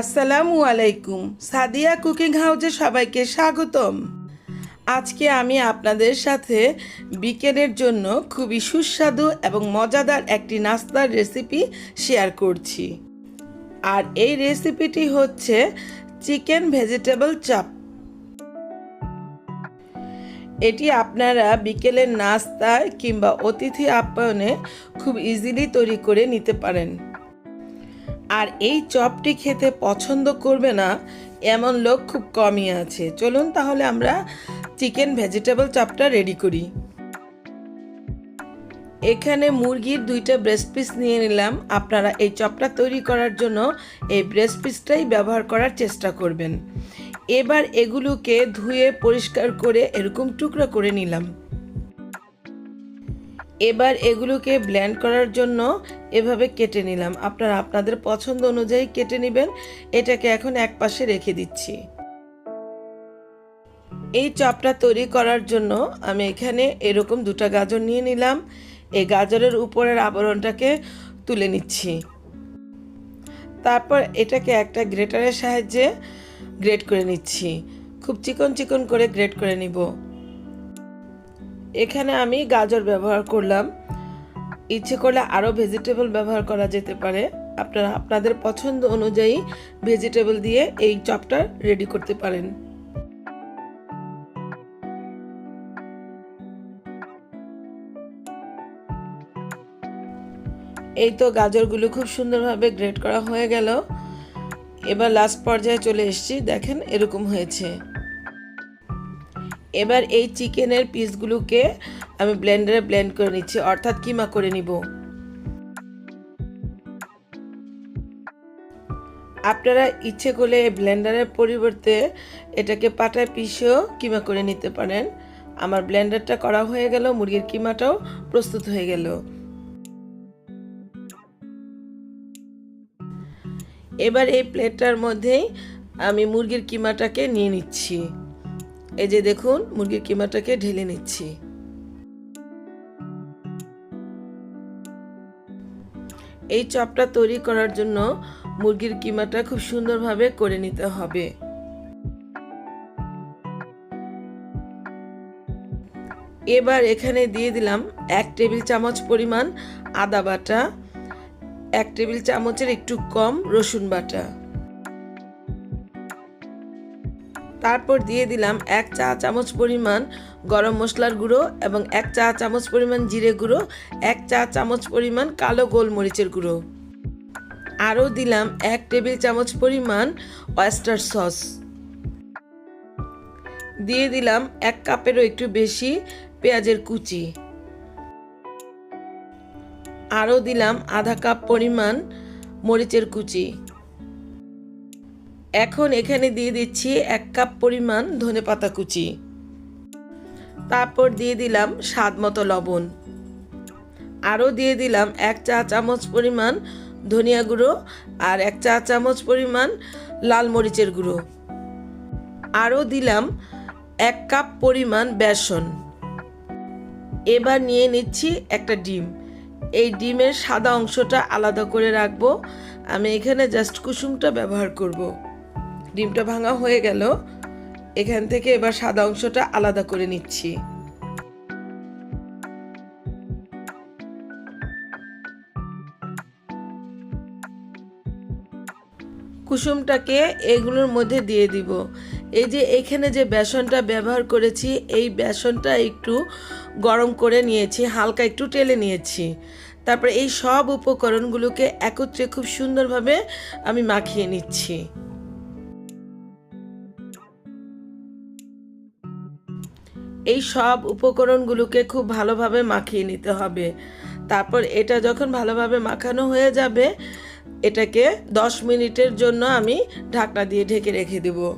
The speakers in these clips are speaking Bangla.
আসসালামু আলাইকুম। সাদিয়া কুকিং হাউসে সবাইকে স্বাগতম। আজকে আমি আপনাদের সাথে বিকেলের জন্য খুবই সুস্বাদু এবং মজাদার একটি নাস্তার রেসিপি শেয়ার করছি। আর এই রেসিপিটি হচ্ছে চিকেন ভেজিটেবল চাপ। এটি আপনারা বিকেলের নাস্তায় কিংবা অতিথি আপ্যায়নে খুব ইজিলি তৈরি করে নিতে পারেন। আর এই চপটি খেতে পছন্দ করবে না, এমন লোক খুব কমই আছে। চলুন তাহলে আমরা চিকেন ভেজিটেবল চপটা রেডি করি। এখানে মুরগির দুইটা ব্রেস্ট পিস নিয়ে নিলাম। আপনারা এই চপটা তৈরি করার জন্য এই ব্রেস্ট পিসটাই ব্যবহার করার চেষ্টা করবেন। এবার এগুলোকে ধুয়ে পরিষ্কার করে এরকম টুকরো করে নিলাম। এবার এগুলোকে ব্ল্যান্ড করার জন্য এভাবে কেটে নিলাম। আপনারা আপনাদের পছন্দ অনুযায়ী কেটে নেবেন। এটাকে এখন এক পাশে রেখে দিচ্ছি। এই চপটা তৈরি করার জন্য আমি এখানে এরকম দুটো গাজর নিয়ে নিলাম। এই গাজরের উপরের আবরণটাকে তুলে নিচ্ছি। তারপর এটাকে একটা গ্রেটারের সাহায্যে গ্রেট করে নিচ্ছি। খুব চিকন চিকন করে গ্রেট করে নিব। এখানে আমি গাজর ব্যবহার করলাম। ইচ্ছে করলে আরও ভেজিটেবল ব্যবহার করা যেতে পারে। আপনারা, আপনাদের পছন্দ অনুযায়ী ভেজিটেবল দিয়ে এই চপটা রেডি করতে পারেন। এই তো গাজরগুলো খুব সুন্দরভাবে গ্রেট করা হয়ে গেল। এবার লাস্ট পর্যায়ে চলে এসেছি। দেখেন এরকম হয়েছে। এবার এই চিকেনের পিসগুলোকে আমি ব্লেন্ডারে ব্লেন্ড করে নিচ্ছি, অর্থাৎ কিমা করে নিব। আপনারা ইচ্ছে করলে এই ব্লেন্ডারের পরিবর্তে এটাকে পাটায় পিষেও কিমা করে নিতে পারেন। আমার ব্লেন্ডারটা করা হয়ে গেল, মুরগির কিমাটাও প্রস্তুত হয়ে গেল। এবার এই প্লেটটার মধ্যেই আমি মুরগির কিমাটাকে নিয়ে নিচ্ছি। এই যে দেখুন, মুরগির কিমাটাকে ঢেলে নিচ্ছি। এই চপটা তৈরি করার জন্য মুরগির কিমাটা খুব সুন্দরভাবে করে নিতে হবে। এবার এখানে দিয়ে দিলাম এক টেবিল চামচ পরিমাণ আদা বাটা, এক টেবিল চামচের একটু কম রসুন বাটা। তারপর দিয়ে দিলাম এক চা চামচ পরিমাণ গরম মশলার গুঁড়ো এবং এক চা চামচ পরিমাণ জিরে গুঁড়ো, এক চা চামচ পরিমাণ কালো গোলমরিচের গুঁড়ো। আরও দিলাম এক টেবিল চামচ পরিমাণ ওয়েস্টার সস দিয়ে দিলাম এক কাপেরও একটু বেশি পেঁয়াজের কুচি। আরও দিলাম আধা কাপ পরিমাণ মরিচের কুচি। এখন এখানে দিয়ে দিচ্ছি এক কাপ পরিমাণ ধনে পাতা কুচি। তারপর দিয়ে দিলাম স্বাদ মতো লবণ। আরও দিয়ে দিলাম এক চা চামচ পরিমাণ ধনিয়া গুঁড়ো আর এক চা চামচ পরিমাণ লাল মরিচের গুঁড়ো। আরও দিলাম এক কাপ পরিমাণ বেসন। এবার নিয়ে নিচ্ছি একটা ডিম। এই ডিমের সাদা অংশটা আলাদা করে রাখব। আমি এখানে জাস্ট কুসুমটা ব্যবহার করব। ডিমটা ভাঙা হয়ে গেল। এখান থেকে এবার সাদা অংশটা আলাদা করে নিচ্ছি। কুসুমটাকে এগুলোর মধ্যে দিয়ে দিব। এই যে এখানে যে বেসনটা ব্যবহার করেছি, এই বেসনটা একটু গরম করে নিয়েছি, হালকা একটু টেলে নিয়েছি। তারপরে এই সব উপকরণগুলোকে একত্রে খুব সুন্দরভাবে আমি মাখিয়ে নিচ্ছি। এই সব উপকরণগুলোকে খুব ভালোভাবে মাখিয়ে নিতে হবে। তারপর এটা যখন ভালোভাবে মাখানো হয়ে যাবে, এটাকে দশ মিনিটের জন্য আমি ঢাকনা দিয়ে ঢেকে রেখে দেব।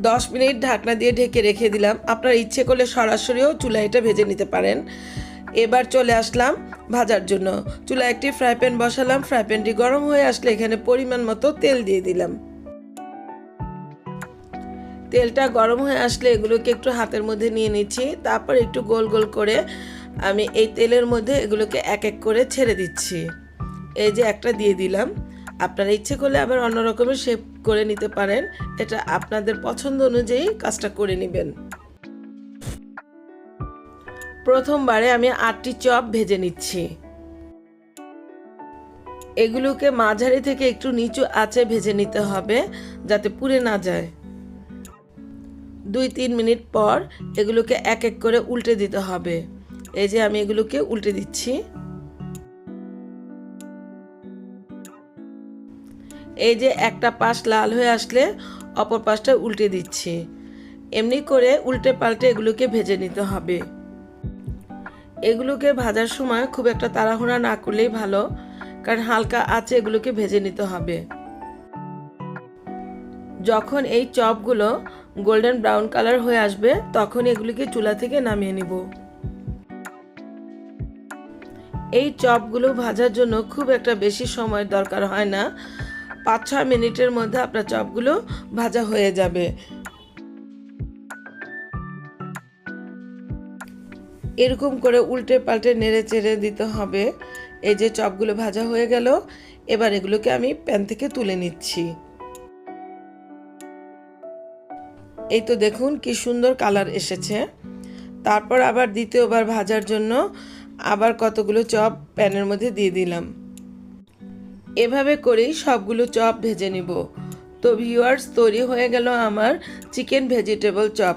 দশ মিনিট ঢাকনা দিয়ে ঢেকে রেখে দিলাম। আপনার ইচ্ছে করলে সরাসরিও চুলা এটা ভেজে নিতে পারেন। এবার চলে আসলাম ভাজার জন্য। চুলা একটি ফ্রাই প্যান বসালাম। ফ্রাই প্যানটি গরম হয়ে আসলে এখানে পরিমাণ মতো তেল দিয়ে দিলাম। তেলটা গরম হয়ে আসলে এগুলোকে একটু হাতের মধ্যে নিয়ে নিচ্ছি, তারপর একটু গোল গোল করে আমি এই তেলের মধ্যে এগুলোকে এক এক করে ছেড়ে দিচ্ছি। এই যে একটা দিয়ে দিলাম। আপনারা ইচ্ছে করলে আবার অন্য রকমের শেপ করে নিতে পারেন। এটা আপনাদের পছন্দ অনুযায়ী কাজটা করে নেবেন। প্রথমবারে আমি আটটি চপ ভেজে নিচ্ছি। এগুলোকে মাঝারি থেকে একটু নিচু আঁচে ভেজে নিতে হবে, যাতে পুড়ে না যায়। দুই তিন মিনিট পর এগুলোকে এক এক করে উল্টে দিতে হবে। এই যে আমি এগুলোকে উল্টে দিচ্ছি। এই যে একটা পাশ লাল হয়ে আসলে অপর পাশটা উল্টে দিচ্ছি। এমনি করে উল্টে পাল্টে এগুলোকে ভেজে নিতে হবে। এগুলোকে ভাজার সময় খুব একটা তাড়াহুড়া না করলেই ভালো, কারণ হালকা আছে এগুলোকে ভেজে নিতে হবে। যখন এই চপগুলো গোল্ডেন ব্রাউন কালার হয়ে আসবে, তখন এগুলিকে চুলা থেকে নামিয়ে নিব। এই চপগুলো ভাজার জন্য খুব একটা বেশি সময় দরকার হয় না। পাঁচ ছয় মিনিটের মধ্যে আপনার চপগুলো ভাজা হয়ে যাবে। এরকম করে উল্টে পাল্টে নেড়ে চেড়ে দিতে হবে। এই যে চপগুলো ভাজা হয়ে গেল, এবার এগুলোকে আমি প্যান থেকে তুলে নিচ্ছি। এই তো দেখুন কি সুন্দর কালার এসেছে। তারপর আবার দ্বিতীয়বার ভাজার জন্য আবার কতগুলো চপ প্যানের মধ্যে দিয়ে দিলাম। এভাবে করেই সবগুলো চপ ভেজে নিব। তো ভিউয়ার্স তৈরি হয়ে গেল আমার চিকেন ভেজিটেবল চপ।